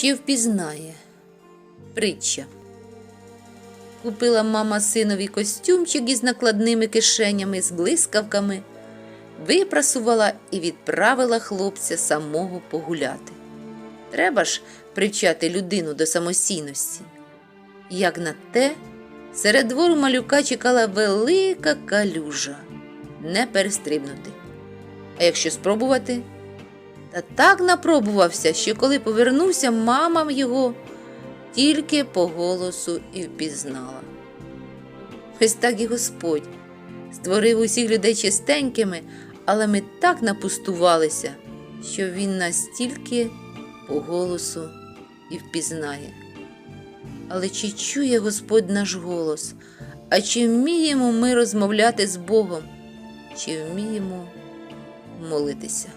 Чи впізнає? Притча. Купила мама синові костюмчик із накладними кишенями з блискавками, випрасувала і відправила хлопця самого погуляти. Треба ж привчати людину до самостійності. Як на те, серед двору малюка чекала велика калюжа не перестрибнути. А якщо спробувати, та так напробувався, що коли повернувся, мама його тільки по голосу і впізнала. Ось так і Господь створив усіх людей чистенькими, але ми так напустувалися, що Він нас тільки по голосу і впізнає. Але чи чує Господь наш голос? А чи вміємо ми розмовляти з Богом? Чи вміємо молитися?